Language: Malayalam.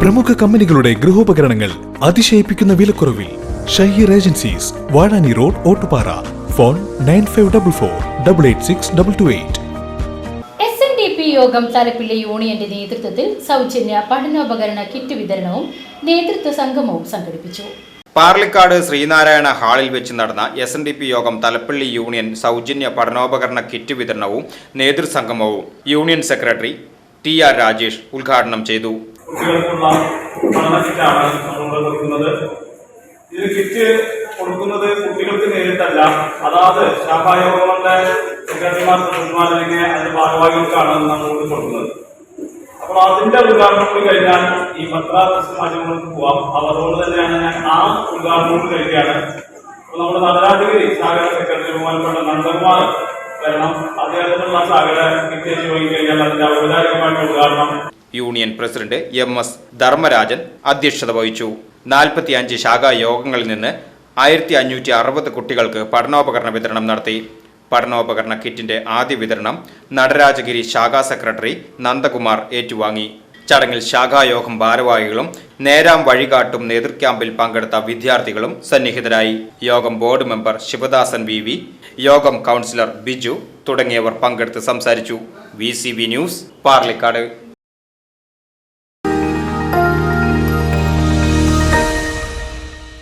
പ്രമുഖ കമ്പനികളുടെ ഗൃഹോപകരണങ്ങൾ അതിശയിപ്പിക്കുന്ന വിലക്കുറവിൽ Shaheer agencies Vazhani road Ottupara. Phone nine five double four double eight six double two eight. S N D P Yogam Thalappilly യൂണിയന്റെ നേതൃത്വത്തിൽ സൗജന്യ പഠനോപകരണ കിറ്റ് വിതരണവും നേതൃത്വ സംഗമവും സംഘടിപ്പിച്ചു. പാർലിക്കാട് ശ്രീനാരായണ ഹാളിൽ വെച്ച് നടന്ന എസ് എൻ ഡി പി യോഗം തലപ്പള്ളി യൂണിയൻ സൗജന്യ പഠനോപകരണ കിറ്റ് വിതരണവും നേതൃസംഗമവും union secretary T R Rajesh ഉദ്ഘാടനം ചെയ്തു. കുട്ടികൾക്കുള്ള പഠന കിറ്റാണ് നമ്മൾ കൊടുക്കുന്നത്. ഇത് കിറ്റ് കൊടുക്കുന്നത് കുട്ടികൾക്ക് നേരിട്ടല്ല. അതാത് ശാഖായോഗങ്ങളുടെ സെക്രട്ടറിമാർ പ്രസിഡന്റുമാർ അല്ലെങ്കിൽ അതിന്റെ ഭാഗവാഹികൾക്കാണ് നമ്മൾ കൊടുക്കുന്നത്. അപ്പോൾ അതിന്റെ ഉദ്ഘാടനം കൂടി കഴിഞ്ഞാൽ ഈ പത്രാദർശ മാധ്യമങ്ങൾക്ക് പോവാം. അതുകൊണ്ട് തന്നെയാണ് ഞാൻ ആ ഉദ്ഘാടനം കൂടി കഴിക്കുകയാണ് അപ്പോൾ നമ്മുടെ നടരാജഗിരി സാഗര സെക്രട്ടറി ബഹുമാനപ്പെട്ട നന്ദകുമാർ കാരണം അദ്ദേഹത്തിനുള്ള സാഗര കിറ്റ് കഴിഞ്ഞാൽ അതിന്റെ ഔപചാരികമായിട്ടുള്ള ഉദ്ഘാടനം union president M S Dharmarajan അധ്യക്ഷത വഹിച്ചു. നാൽപ്പത്തിയഞ്ച് ശാഖാ യോഗങ്ങളിൽ നിന്ന് ആയിരത്തി അഞ്ഞൂറ്റി അറുപത് കുട്ടികൾക്ക് പഠനോപകരണ വിതരണം നടത്തി. പഠനോപകരണ കിറ്റിന്റെ ആദ്യ വിതരണം നടരാജഗിരി ശാഖാ സെക്രട്ടറി നന്ദകുമാർ ഏറ്റുവാങ്ങി. ചടങ്ങിൽ ശാഖായോഗം ഭാരവാഹികളും നേരാം വഴികാട്ടും നേതൃക്യാമ്പിൽ പങ്കെടുത്ത വിദ്യാർത്ഥികളും സന്നിഹിതരായി. Yogam board member Sivadasan V V Yogam councillor Biju തുടങ്ങിയവർ പങ്കെടുത്ത് സംസാരിച്ചു. V news Parlikad.